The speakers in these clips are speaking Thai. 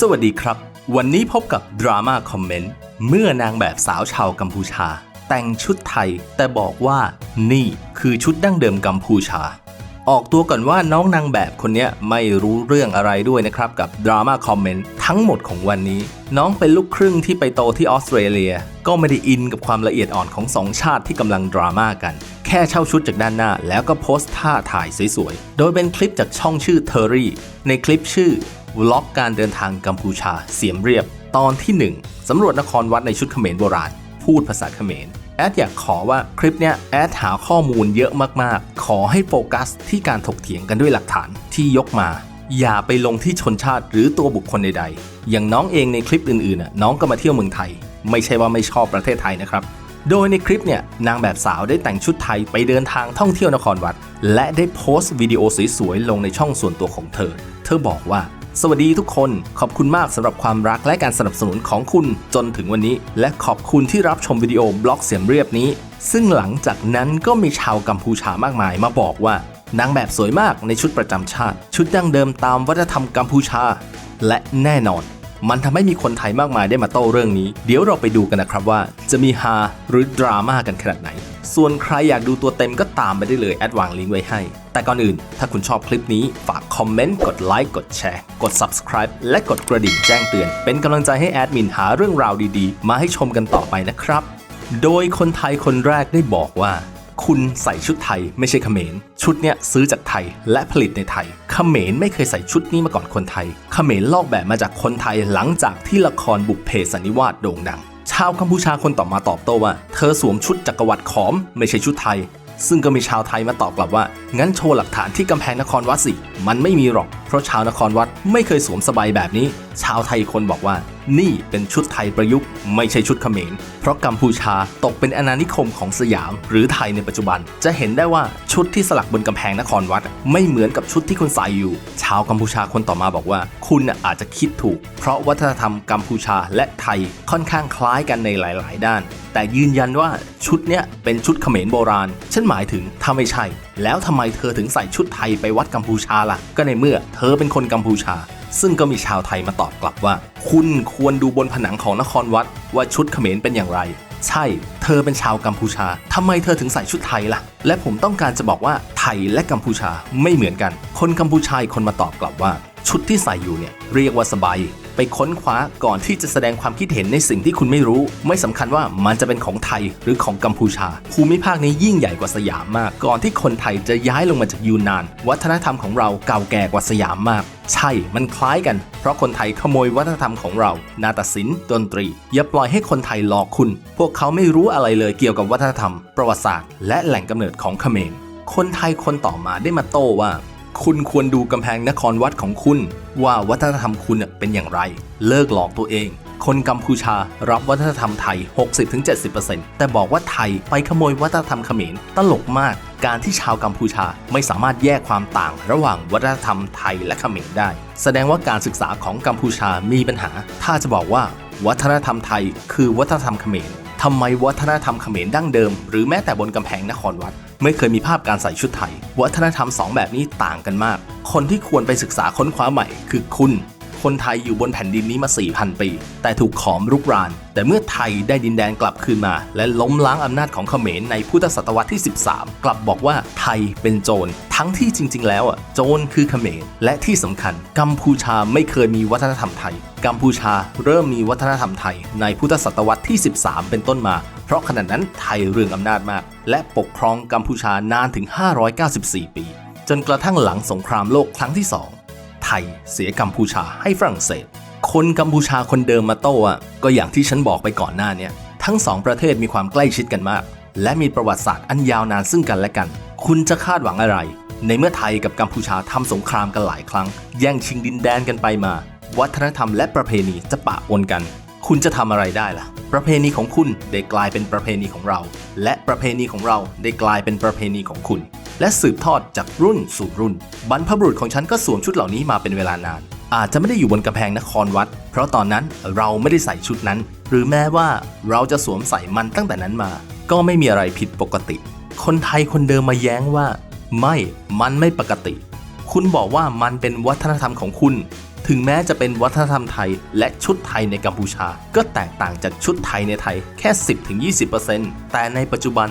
สวัสดีครับ วันนี้พบกับดราม่าคอมเมนต์เมื่อนางแบบสาวชาวกัมพูชา แต่งชุดไทย แต่บอกว่านี่คือชุดดั้งเดิมกัมพูชา ออกตัวก่อนว่าน้องนางแบบคนนี้ไม่รู้เรื่องอะไรด้วยนะครับ กับดราม่าคอมเมนต์ทั้งหมดของวันนี้ น้องเป็นลูกครึ่งที่ไปโตที่ออสเตรเลีย ก็ไม่ได้อินกับความละเอียดอ่อนของสองชาติที่กำลังดราม่ากันแค่เช่าชุดจากด้านหน้า แล้วก็โพสต์ท่าถ่ายสวยๆ โดยเป็นคลิปจากช่องชื่อเทอรี่ ในคลิปชื่อ วล็อกการเดินทางกัมพูชาเสียมเรียบ ตอนที่ 1 สำรวจนครวัดในชุดเขมรโบราณ พูดภาษาเขมร แอดอยากขอว่าคลิปเนี้ยแอดหาข้อมูลเยอะมากๆ ขอให้โฟกัสที่การถกเถียงกันด้วยหลักฐานที่ยกมา อย่าไปลงที่ชนชาติหรือตัวบุคคลใดๆ อย่างน้องเองในคลิปอื่นๆน่ะน้องก็มาเที่ยวเมืองไทย ไม่ใช่ว่าไม่ชอบประเทศไทยนะครับโดยในคลิปเนี่ยนางแบบสาวได้แต่งชุดไทยไปเดินทางท่องเที่ยวนครวัด และได้โพสต์วิดีโอสวยๆลงในช่องส่วนตัวของเธอ เธอบอกว่า สวัสดีทุกคน ขอบคุณมากสำหรับความรักและการสนับสนุนของคุณจนถึงวันนี้ และขอบคุณที่รับชมวิดีโอบล็อกเสียมเรียบนี้ ซึ่งหลังจากนั้นก็มีชาวกัมพูชามากมายมาบอกว่านางแบบสวยมากในชุดประจำชาติ ชุดดั้งเดิมตามวัฒนธรรมกัมพูชา และแน่นอน มันทำให้มีคนไทยมากมายได้มาโต้เรื่องนี้ เดี๋ยวเราไปดูกันนะครับว่า จะมีฮาหรือดราม่ากันขนาดไหน ส่วนใครอยากดูตัวเต็มก็ตามไปได้เลยแอดวางลิงก์ไว้ให้ แต่ก่อนอื่น ถ้าคุณชอบคลิปนี้ฝากคอมเมนต์ กดไลค์ กดแชร์ กด Subscribe และกดกระดิ่งแจ้งเตือน เป็นกำลังใจให้แอดมินหาเรื่องราวดีๆ มาให้ชมกันต่อไปนะครับ โดยคนไทยคนแรกได้บอกว่า คุณใส่ชุดไทยไม่ใช่เขมร ชุดเนี้ยซื้อจากไทยและผลิตในไทย เขมรไม่เคยใส่ชุดนี้มาก่อนคนไทย เขมรลอกแบบมาจากคนไทยหลังจากที่ละครบุพเพสันนิวาสโด่งดัง ชาวกัมพูชาคนต่อมาตอบโต้ว่า เธอสวมชุดจักรวรรดิขอม ไม่ใช่ชุดไทย ซึ่งก็มีชาวไทยมาตอบกลับว่า งั้นโชว์หลักฐานที่กำแพงนครวัดสิ มันไม่มีหรอก เพราะชาวนครวัดไม่เคยสวมสบายแบบนี้ ชาวไทยคนบอกว่า นี่เป็นชุดไทยประยุกต์ไม่ใช่ชุดเขมร เพราะกัมพูชาตกเป็นอาณานิคมของสยาม หรือไทยในปัจจุบัน จะเห็นได้ว่าชุดที่สลักบนกำแพงนครวัด ไม่เหมือนกับชุดที่คุณใส่อยู่ ชาวกัมพูชาคนต่อมาบอกว่า คุณอาจจะคิดถูก เพราะวัฒนธรรมกัมพูชาและไทยค่อนข้างคล้ายกันในหลาย ๆ ด้าน แต่ยืนยันว่าชุดเนี้ยเป็นชุดเขมรโบราณฉันหมายถึงถ้าไม่ใช่ แล้วทำไมเธอถึงใส่ชุดไทยไปวัดกัมพูชาล่ะ ก็ในเมื่อเธอเป็นคนกัมพูชา ซึ่งก็มีชาวไทยมาตอบกลับว่า คุณควรดูบนผนังของนครวัด ว่าชุดเขมรเป็นอย่างไร ใช่ เธอเป็นชาวกัมพูชาทำไมเธอถึงใส่ชุดไทยล่ะ และผมต้องการจะบอกว่าไทยและกัมพูชาไม่เหมือนกัน คนกัมพูชาคนมาตอบกลับว่า ชุดที่ใส่อยู่เนี่ยเรียกว่าสบาย ไปค้นคว้าก่อนที่จะแสดงความคิดเห็นในสิ่งที่คุณไม่รู้ ไม่สำคัญว่ามันจะเป็นของไทยหรือของกัมพูชา ภูมิภาคนี้ยิ่งใหญ่กว่าสยามมาก ก่อนที่คนไทยจะย้ายลงมาจากยูนนาน วัฒนธรรมของเราเก่าแก่กว่าสยามมาก ใช่ มันคล้ายกัน เพราะคนไทยขโมยวัฒนธรรมของเรา นาฏศิลป์ดนตรี อย่าปล่อยให้คนไทยหลอกคุณ พวกเขาไม่รู้อะไรเลยเกี่ยวกับวัฒนธรรม ประวัติศาสตร์ และแหล่งกำเนิดของเขมรคนไทยคนต่อมาได้มาโต้ว่า คุณควรดูกำแพงนครวัดของคุณ ว่าวัฒนธรรมคุณเป็นอย่างไร เลิกหลอกตัวเอง คนกัมพูชารับวัฒนธรรมไทย 60-70%แต่บอกว่าไทยไปขโมยวัฒนธรรมเขมรตลกมาก การที่ชาวกัมพูชาไม่สามารถแยกความต่างระหว่างวัฒนธรรมไทยและเขมรได้ แสดงว่าการศึกษาของกัมพูชามีปัญหา ถ้าจะบอกว่า วัฒนธรรมไทย คือวัฒนธรรมเขมร ทำไมวัฒนธรรมเขมรดั้งเดิม หรือแม้แต่บนกำแพงนครวัด ไม่เคยมีภาพการใส่ชุดไทย วัฒนธรรมสองแบบนี้ต่างกันมาก คนที่ควรไปศึกษาค้นคว้าใหม่ คือคุณ คนไทยอยู่บนแผ่นดินนี้มา 4,000 ปี แต่ถูกขอมรุกราน แต่เมื่อไทยได้ดินแดนกลับคืนมา และล้มล้างอำนาจของเขมรในพุทธศตวรรษที่ 13 กลับบอกว่าไทยเป็นโจร ทั้งที่จริง ๆ แล้วอะโจรคือเขมร และที่สำคัญ กัมพูชาไม่เคยมีวัฒนธรรมไทย กัมพูชาเริ่มมีวัฒนธรรมไทย ในพุทธศตวรรษที่ 13 เป็นต้นมา เพราะขณะนั้นไทยเรืองอำนาจมาก และปกครองกัมพูชานานถึง 594 ปี จนกระทั่งหลังสงครามโลกครั้งที่2 ไทย เสียกัมพูชาให้ฝรั่งเศส คนกัมพูชาคนเดิมมาโต้อะก็อย่างที่ฉันบอกไปก่อนหน้านี้ทั้งสองประเทศมีความใกล้ชิดกันมาก และมีประวัติศาสตร์อันยาวนานซึ่งกันและกัน คุณจะคาดหวังอะไร ในเมื่อไทยกับกัมพูชาทำสงครามกันหลายครั้ง แย่งชิงดินแดนกันไปมา วัฒนธรรมและประเพณีจะปะปนกัน คุณจะทำอะไรได้ล่ะ ประเพณีของคุณได้กลายเป็นประเพณีของเรา และประเพณีของเราได้กลายเป็นประเพณีของคุณ และสืบทอดจากรุ่นสู่รุ่น บรรพบุรุษของฉันก็สวมชุดเหล่านี้มาเป็นเวลานาน อาจจะไม่ได้อยู่บนกำแพงนครวัด เพราะตอนนั้นเราไม่ได้ใส่ชุดนั้น หรือแม้ว่าเราจะสวมใส่มันตั้งแต่นั้นมา ก็ไม่มีอะไรผิดปกติ คนไทยคนเดิมมาแย้งว่า ไม่ มันไม่ปกติ คุณบอกว่ามันเป็นวัฒนธรรมของคุณ ถึงแม้จะเป็นวัฒนธรรมไทย และชุดไทยในกัมพูชา ก็แตกต่างจากชุดไทยในไทยแค่ 10-20%แต่ในปัจจุบัน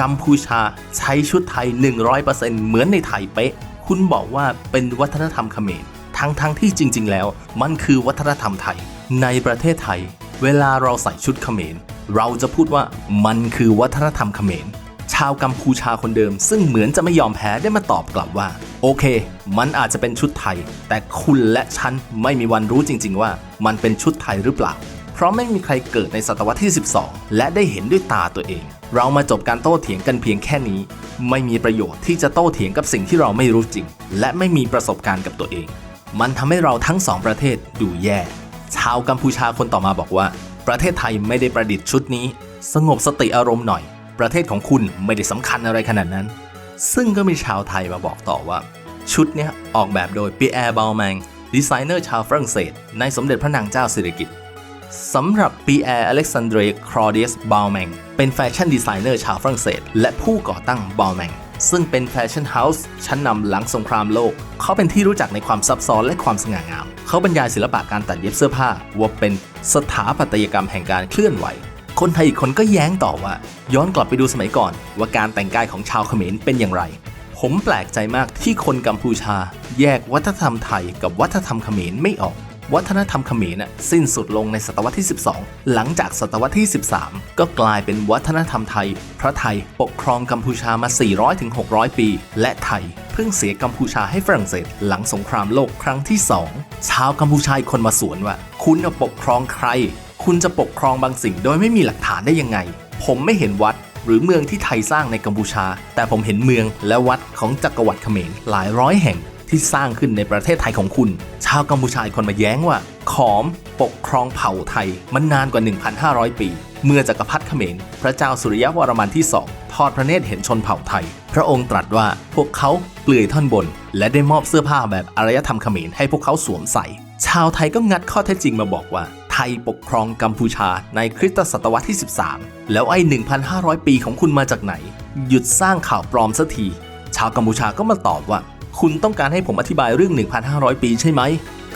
กัมพูชาใช้ชุดไทย 100%เหมือนในไทยเป๊ะ คุณบอกว่าเป็นวัฒนธรรมเขมรทั้งทั้งที่จริง ๆ แล้ว มันคือวัฒนธรรมไทย ในประเทศไทย เวลาเราใส่ชุดเขมร เราจะพูดว่ามันคือวัฒนธรรมเขมร ชาวกัมพูชาคนเดิม ซึ่งเหมือนจะไม่ยอมแพ้ได้มาตอบกลับว่า โอเค มันอาจจะเป็นชุดไทย แต่คุณและฉันไม่มีวันรู้จริง ๆ ว่า มันเป็นชุดไทยหรือเปล่า เพราะไม่มีใครเกิดในศตวรรษที่ 12 และได้เห็นด้วยตาตัวเอง เรามาจบการโต้เถียงกันเพียงแค่นี้ ไม่มีประโยชน์ที่จะโต้เถียงกับสิ่งที่เราไม่รู้จริง และไม่มีประสบการณ์กับตัวเอง มันทำให้เราทั้งสองประเทศดูแย่ ชาวกัมพูชาคนต่อมาบอกว่า ประเทศไทยไม่ได้ประดิษฐ์ชุดนี้ สงบสติอารมณ์หน่อย ประเทศของคุณไม่ได้สำคัญอะไรขนาดนั้น ซึ่งก็มีชาวไทยมาบอกต่อว่า ชุดนี้ออกแบบโดยปีแอร์บาลแมงดีไซเนอร์ชาวฝรั่งเศส ในสมเด็จพระนางเจ้าสิริกิติ์ สำหรับปีแอร์อเล็กซานเดรครอเดียสบาลแมงเป็นแฟชั่นดีไซเนอร์ชาวฝรั่งเศส และผู้ก่อตั้งบาลแมงซึ่งเป็นแฟชั่นเฮาส์ชั้นนำหลังสงครามโลก เขาเป็นที่รู้จักในความซับซ้อนและความสง่างาม เขาบรรยายศิลปะการตัดเย็บเสื้อผ้า ว่าเป็นสถาปัตยกรรมแห่งการเคลื่อนไหว คนไทยอีกคนก็แย้งต่อว่า ย้อนกลับไปดูสมัยก่อน ว่าการแต่งกายของชาวเขมรเป็นอย่างไร ผมแปลกใจมากที่คนกัมพูชา แยกวัฒนธรรมไทยกับวัฒนธรรมเขมรไม่ออก วัฒนธรรมเขมรน่ะสิ้นสุดลงในศตวรรษที่ 12 หลังจากศตวรรษที่ 13 ก็กลายเป็นวัฒนธรรมไทย พระไทยปกครองกัมพูชามา 400-600 ปี และไทยเพิ่งเสียกัมพูชาให้ฝรั่งเศส หลังสงครามโลกครั้งที่ 2 ชาวกัมพูชาคนมาสวนว่า คุณน่ะปกครองใคร คุณจะปกครองบางสิ่งโดยไม่มีหลักฐานได้ยังไง ผมไม่เห็นวัดหรือเมืองที่ไทยสร้างในกัมพูชา แต่ผมเห็นเมืองและวัดของจักรวรรดิเขมรหลายร้อยแห่ง ที่สร้างขึ้นในประเทศไทยของคุณ ชาวกัมพูชาคนมาแย้งว่า ขอมปกครองเผ่าไทยมันนานกว่า 1,500 ปี เมื่อจักรพรรดิเขมรพระเจ้าสุริยวรมันที่สองทอดพระเนตรเห็นชนเผ่าไทย พระองค์ตรัสว่าพวกเขาเปลือยท่อนบน และได้มอบเสื้อผ้าแบบอารยธรรมเขมรให้พวกเขาสวมใส่ ชาวไทยก็งัดข้อเท็จจริงมาบอกว่าไทยปกครองกัมพูชาในคริสตศตวรรษที่ 13 แล้วไอ้ 1,500 ปีของคุณมาจากไหน หยุดสร้างข่าวปลอมสักที ชาวกัมพูชาก็มาตอบว่า คุณต้องการให้ผมอธิบายเรื่อง 1,500 ปีใช่ไหม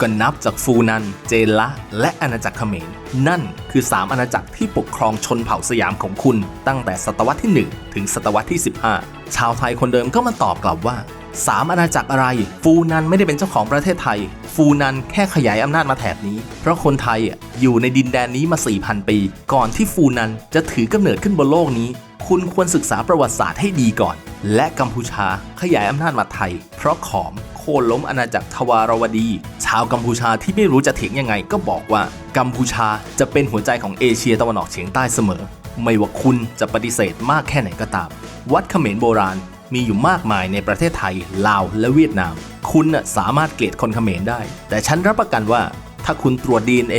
ก็นับจากฟูนัน เจนละ และอาณาจักรเขมร นั่นคือ 3 อาณาจักรที่ปกครองชนเผ่าสยามของคุณ ตั้งแต่ศตวรรษที่ 1 ถึงศตวรรษที่ 15 ชาวไทยคนเดิมก็มาตอบกลับว่า 3 อาณาจักรอะไร ฟูนันไม่ได้เป็นเจ้าของประเทศไทย ฟูนันแค่ขยายอำนาจมาแถบนี้ เพราะคนไทยอะอยู่ในดินแดนนี้มา 4,000 ปี ก่อนที่ฟูนันจะถือกำเนิดขึ้นบนโลกนี้ คุณควรศึกษาประวัติศาสตร์ให้ดีก่อน และกัมพูชาขยายอำนาจมาไทย เพราะขอมโค่นล้มอาณาจักรทวารวดี ชาวกัมพูชาที่ไม่รู้จะเถียงยังไงก็บอกว่า กัมพูชาจะเป็นหัวใจของเอเชียตะวันออกเฉียงใต้เสมอ ไม่ว่าคุณจะปฏิเสธมากแค่ไหนก็ตาม วัดเขมรโบราณมีอยู่มากมายในประเทศไทย ลาว และเวียดนาม คุณสามารถเกลียดคนเขมรได้ แต่ฉันรับประกันว่า ถ้าคุณตรวจ DNA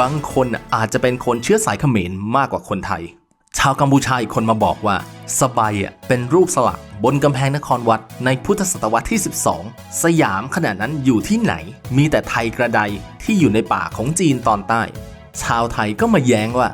บางคนอาจจะเป็นคนเชื้อสายเขมรมากกว่าคนไทย ชาวกัมพูชาอีกคนมาบอกว่าสบายอะเป็นรูปสลักบนกำแพงนครวัดในพุทธศตวรรษที่ 12 สยามขณะนั้นอยู่ที่ไหน มีแต่ไทยกระไดที่อยู่ในป่าของจีนตอนใต้ ชาวไทยก็มาแย้งว่า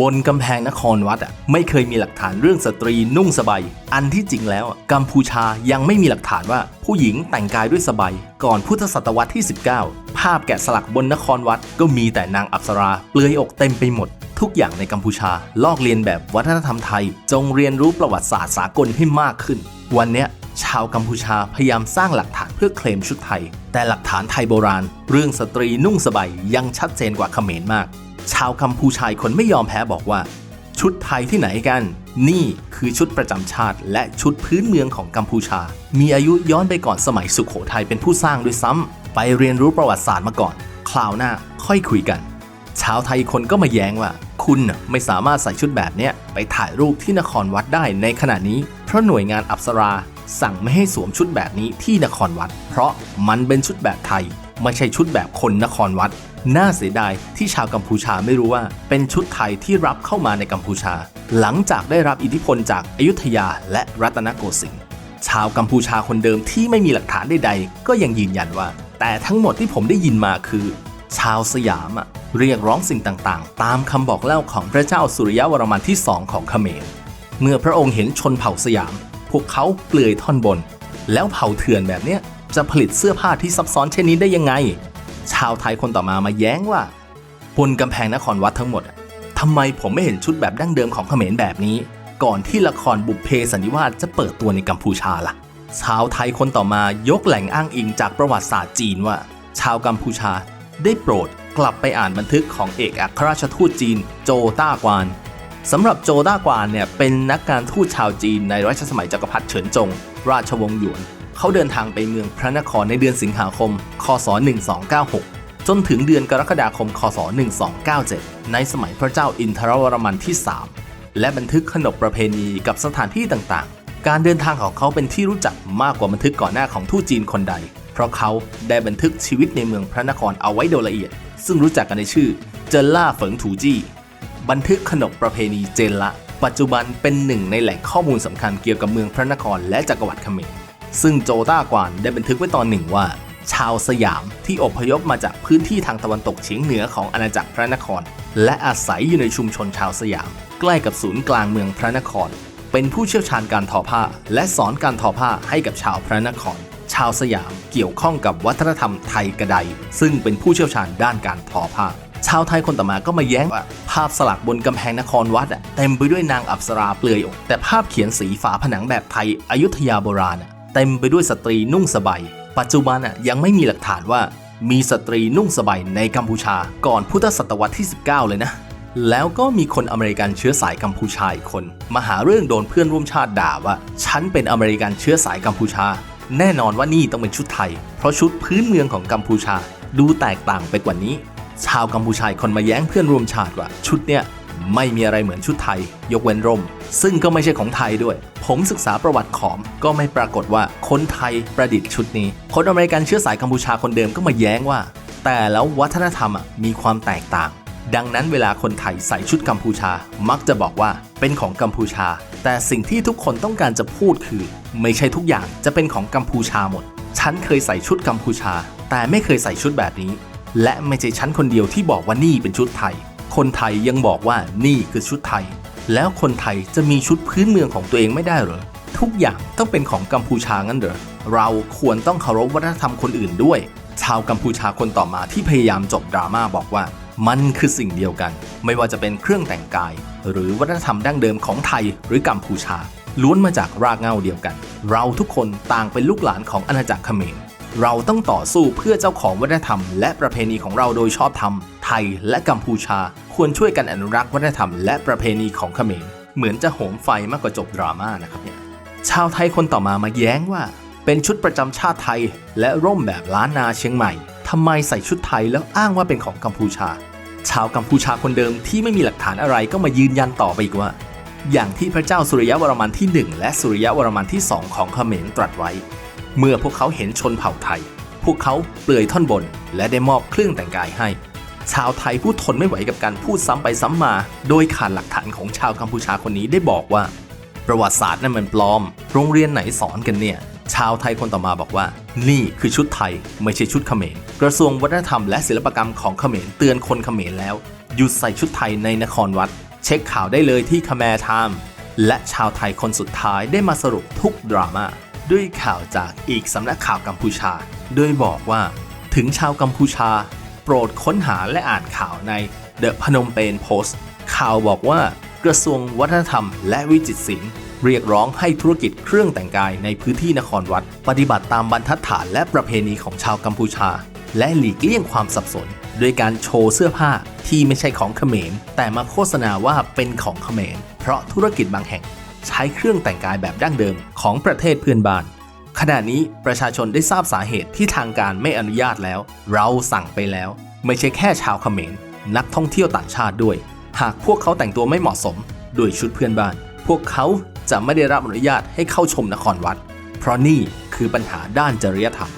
บนกำแพงนครวัดอะไม่เคยมีหลักฐานเรื่องสตรีนุ่งสบายอันที่จริงแล้วกัมพูชายังไม่มีหลักฐานว่าผู้หญิงแต่งกายด้วยสบายก่อนพุทธศตวรรษที่ 19 ภาพแกะสลักบนนครวัดก็มีแต่นางอัปสราเปลือยอกเต็มไปหมด ทุกอย่างในกัมพูชา ลอกเลียนแบบวัฒนธรรมไทย จงเรียนรู้ประวัติศาสตร์สากลให้มากขึ้น วันนี้ชาวกัมพูชาพยายามสร้างหลักฐานเพื่อเคลมชุดไทย แต่หลักฐานไทยโบราณ เรื่องสตรีนุ่งสบายยังชัดเจนกว่าเขมรมาก ชาวกัมพูชาคนไม่ยอมแพ้บอกว่า ชุดไทยที่ไหนกัน นี่คือชุดประจำชาติ และชุดพื้นเมืองของกัมพูชา มีอายุย้อนไปก่อนสมัยสุขโขทัยเป็นผู้สร้างด้วยซ้ำไปเรียนรู้ประวัติศาสตร์มาก่อน คราวหน้าค่อยคุยกัน ชาวไทยคนก็มาแย้งว่า คุณไม่สามารถใส่ชุดแบบนี้ไปถ่ายรูปที่นครวัดได้ในขณะนี้ เพราะหน่วยงานอัปสราสั่งไม่ให้สวมชุดแบบนี้ที่นครวัด เพราะมันเป็นชุดแบบไทย ไม่ใช่ชุดแบบคนนครวัด น่าเสียดายที่ชาวกัมพูชาไม่รู้ว่า เป็นชุดไทยที่รับเข้ามาในกัมพูชา หลังจากได้รับอิทธิพลจากอยุธยาและรัตนโกสินทร์ชาวกัมพูชาคนเดิมที่ไม่มีหลักฐานใดๆ ก็ยังยืนยันว่า แต่ทั้งหมดที่ผมได้ยินมาคือ ชาวสยามอะ เรียกร้องสิ่งต่างๆ ตามคำบอกเล่าของพระเจ้าสุริยวรมันที่สองของเขมร เมื่อพระองค์เห็นชนเผ่าสยาม พวกเขาเปลือยท่อนบน แล้วเผ่าเถื่อนแบบเนี้ยจะผลิตเสื้อผ้าที่ซับซ้อนเช่นนี้ได้ยังไง ชาวไทยคนต่อมามาแย้งว่าบนกำแพงนครวัดทั้งหมดทำไมผมไม่เห็นชุดแบบดั้งเดิมของเขมรแบบนี้ ก่อนที่ละครบุพเพสันนิวาสจะเปิดตัวในกัมพูชาล่ะ ชาวไทยคนต่อมายกแหล่งอ้างอิงจากประวัติศาสตร์จีนว่า ชาวกัมพูชาได้โปรด กลับไปอ่านบันทึกของเอกอัครราชทูตจีนโจต้ากวานสำหรับโจต้ากวานเนี่ยเป็นนักการทูตชาวจีนในรัชสมัยจักรพรรดิเฉินจง ราชวงศ์หยวน เขาเดินทางไปเมืองพระนครในเดือนสิงหาคม คศ 1296 จนถึงเดือนกรกฎาคม คศ 1297 ในสมัยพระเจ้าอินทรวรมันที่ 3 และบันทึกขนบประเพณีกับสถานที่ต่างๆ การเดินทางของเขาเป็นที่รู้จักมากกว่าบันทึกก่อนหน้าของทูตจีนคนใด เพราะเขาได้บันทึกชีวิตในเมืองพระนครเอาไว้โดยละเอียด ซึ่งรู้จักกันในชื่อเจนล่าเฟิงถูจี้ บันทึกขนบประเพณีเจนละ ปัจจุบันเป็นหนึ่งในแหล่งข้อมูลสำคัญเกี่ยวกับเมืองพระนครและจักรวรรดิเขมรซึ่งโจต้ากวานได้บันทึกไว้ตอนหนึ่งว่า ชาวสยามที่อพยพมาจากพื้นที่ทางตะวันตกเฉียงเหนือของอาณาจักรพระนคร และอาศัยอยู่ในชุมชนชาวสยาม ใกล้กับศูนย์กลางเมืองพระนคร เป็นผู้เชี่ยวชาญการทอผ้า และสอนการทอผ้าให้กับชาวพระนคร ชาวสยามเกี่ยวข้องกับวัฒนธรรมไทยกระไดซึ่งเป็นผู้เชี่ยวชาญด้านการทอผ้าชาวไทยคนต่อมาก็มาแย้งว่าภาพสลักบนกำแพงนครวัดอะเต็มไปด้วยนางอัปสราเปลือยอกแต่ภาพเขียนสีฝาผนังแบบไทยอยุธยาโบราณอะเต็มไปด้วยสตรีนุ่งสบายปัจจุบันอะยังไม่มีหลักฐานว่ามีสตรีนุ่งสบายในกัมพูชาก่อนพุทธศตวรรษที่ 19 เลยนะ แล้วก็มีคนอเมริกันเชื้อสายกัมพูชาอีกคน มาหาเรื่องโดนเพื่อนร่วมชาติด่าว่า ฉันเป็นอเมริกันเชื้อสายกัมพูชา แน่นอนว่านี่ต้องเป็นชุดไทย เพราะชุดพื้นเมืองของกัมพูชา ดูแตกต่างไปกว่านี้ ชาวกัมพูชาคนมาแย้งเพื่อนร่วมชาติว่าชุดเนี่ยไม่มีอะไรเหมือนชุดไทย ยกเว้นร่ม ซึ่งก็ไม่ใช่ของไทยด้วย ผมศึกษาประวัติขอมก็ไม่ปรากฏว่าคนไทยประดิษฐ์ชุดนี้ คนอเมริกันเชื้อสายกัมพูชาคนเดิมก็มาแย้งว่า แต่แล้ววัฒนธรรมอะมีความแตกต่าง ดังนั้นเวลาคนไทยใส่ชุดกัมพูชา มักจะบอกว่าเป็นของกัมพูชา แต่สิ่งที่ทุกคนต้องการจะพูดคือ ไม่ใช่ทุกอย่างจะเป็นของกัมพูชาหมด ฉันเคยใส่ชุดกัมพูชา แต่ไม่เคยใส่ชุดแบบนี้ และไม่ใช่ฉันคนเดียวที่บอกว่านี่เป็นชุดไทย คนไทยยังบอกว่านี่คือชุดไทย แล้วคนไทยจะมีชุดพื้นเมืองของตัวเองไม่ได้เหรอทุกอย่างต้องเป็นของกัมพูชางั้นเหรอเราควรต้องเคารพวัฒนธรรมคนอื่นด้วย ชาวกัมพูชาคนต่อมาที่พยายามจบดราม่าบอกว่า มันคือสิ่งเดียวกัน ไม่ว่าจะเป็นเครื่องแต่งกาย หรือวัฒนธรรมดั้งเดิมของไทยหรือกัมพูชา ล้วนมาจากรากเหง้าเดียวกัน เราทุกคนต่างเป็นลูกหลานของอาณาจักรเขมรเราต้องต่อสู้เพื่อเจ้าของวัฒนธรรม และประเพณีของเราโดยชอบธรรม ไทยและกัมพูชา ควรช่วยกันอนุรักษ์วัฒนธรรมและประเพณีของเขมรเหมือนจะโหมไฟมากกว่าจบดราม่านะครับเนี่ยชาวไทยคนต่อมามาแย้งว่า เป็นชุดประจำชาติไทย และร่มแบบล้านนาเชียงใหม่ทำไมใส่ชุดไทยแล้วอ้างว่าเป็นของกัมพูชา ชาวกัมพูชาคนเดิมที่ไม่มีหลักฐานอะไรก็มายืนยันต่อไปอีกว่า อย่างที่พระเจ้าสุริยวรมันที่ 1 และสุริยวรมันที่ 2 ของเขมรตรัสไว้ เมื่อพวกเขาเห็นชนเผ่าไทย พวกเขาเปลือยท่อนบน และได้มอบเครื่องแต่งกายให้ ชาวไทยผู้ทนไม่ไหวกับการพูดซ้ำไปซ้ำมา โดยขาดหลักฐานของชาวกัมพูชาคนนี้ได้บอกว่า ประวัติศาสตร์นั่นมันปลอม โรงเรียนไหนสอนกันเนี่ย ชาวไทยคนต่อมาบอกว่า นี่คือชุดไทยไม่ใช่ชุดเขมรกระทรวงวัฒนธรรมและศิลปกรรมของเขมรเตือนคนเขมรแล้วหยุดใส่ชุดไทยในนครวัด เช็คข่าวได้เลยที่คแมร์ไทม์และชาวไทยคนสุดท้ายได้มาสรุปทุกดราม่าด้วยข่าวจากอีกสำนักข่าวกัมพูชา โดยบอกว่า ถึงชาวกัมพูชา โปรดค้นหาและอ่านข่าวใน The Phnom Penh Post ข่าวบอกว่ากระทรวงวัฒนธรรมและวิจิตรศิลป์ เรียกร้องให้ธุรกิจเครื่องแต่งกายในพื้นที่นครวัด ปฏิบัติตามบรรทัดฐานและประเพณีของชาวกัมพูชา และหลีกเลี่ยงความสับสน โดยการโชว์เสื้อผ้าที่ไม่ใช่ของเขมร แต่มาโฆษณาว่าเป็นของเขมร เพราะธุรกิจบางแห่ง ใช้เครื่องแต่งกายแบบดั้งเดิมของประเทศเพื่อนบ้านขณะนี้ประชาชนได้ทราบสาเหตุที่ทางการไม่อนุญาตแล้ว เราสั่งไปแล้ว ไม่ใช่แค่ชาวเขมร นักท่องเที่ยวต่างชาติด้วย หากพวกเขาแต่งตัวไม่เหมาะสม ด้วยชุดเพื่อนบ้าน พวกเขา จะไม่ได้รับอนุญาตให้เข้าชมนครวัด เพราะนี่คือปัญหาด้านจริยธรรม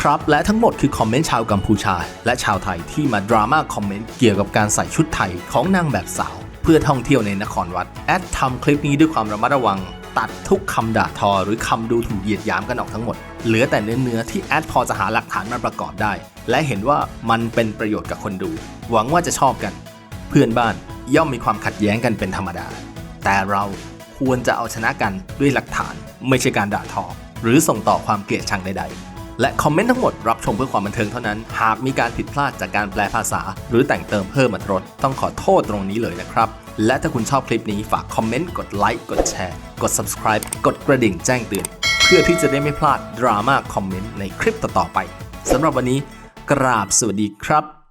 ครับและทั้งหมดคือคอมเมนต์ชาวกัมพูชา และชาวไทยที่มาดราม่าคอมเมนต์เกี่ยวกับการใส่ชุดไทยของนางแบบสาว เพื่อท่องเที่ยวในนครวัด แอดทำคลิปนี้ด้วยความระมัดระวัง ตัดทุกคำด่าทอหรือคำดูถูกเหยียดหยามกันออกทั้งหมด เหลือแต่เนื้อเนื้อที่แอดพอจะหาหลักฐานมาประกอบได้ และเห็นว่ามันเป็นประโยชน์กับคนดู หวังว่าจะชอบกัน เพื่อนบ้านย่อมมีความขัดแย้งกันเป็นธรรมดา แต่เรา ควรจะเอาชนะกันด้วยหลักฐาน ไม่ใช่การด่าทอ หรือส่งต่อความเกลียดชังใด ๆ และคอมเมนต์ทั้งหมดรับชมเพื่อความบันเทิงเท่านั้น หากมีการผิดพลาดจากการแปลภาษา หรือแต่งเติมเพิ่มอรรถรสต้องขอโทษตรงนี้เลยนะครับ และถ้าคุณชอบคลิปนี้ฝากคอมเมนต์กดไลค์กดแชร์กด subscribe กดกระดิ่งแจ้งเตือนเพื่อที่จะได้ไม่พลาดดราม่าคอมเมนต์ในคลิปต่อๆไปสำหรับวันนี้กราบสวัสดีครับ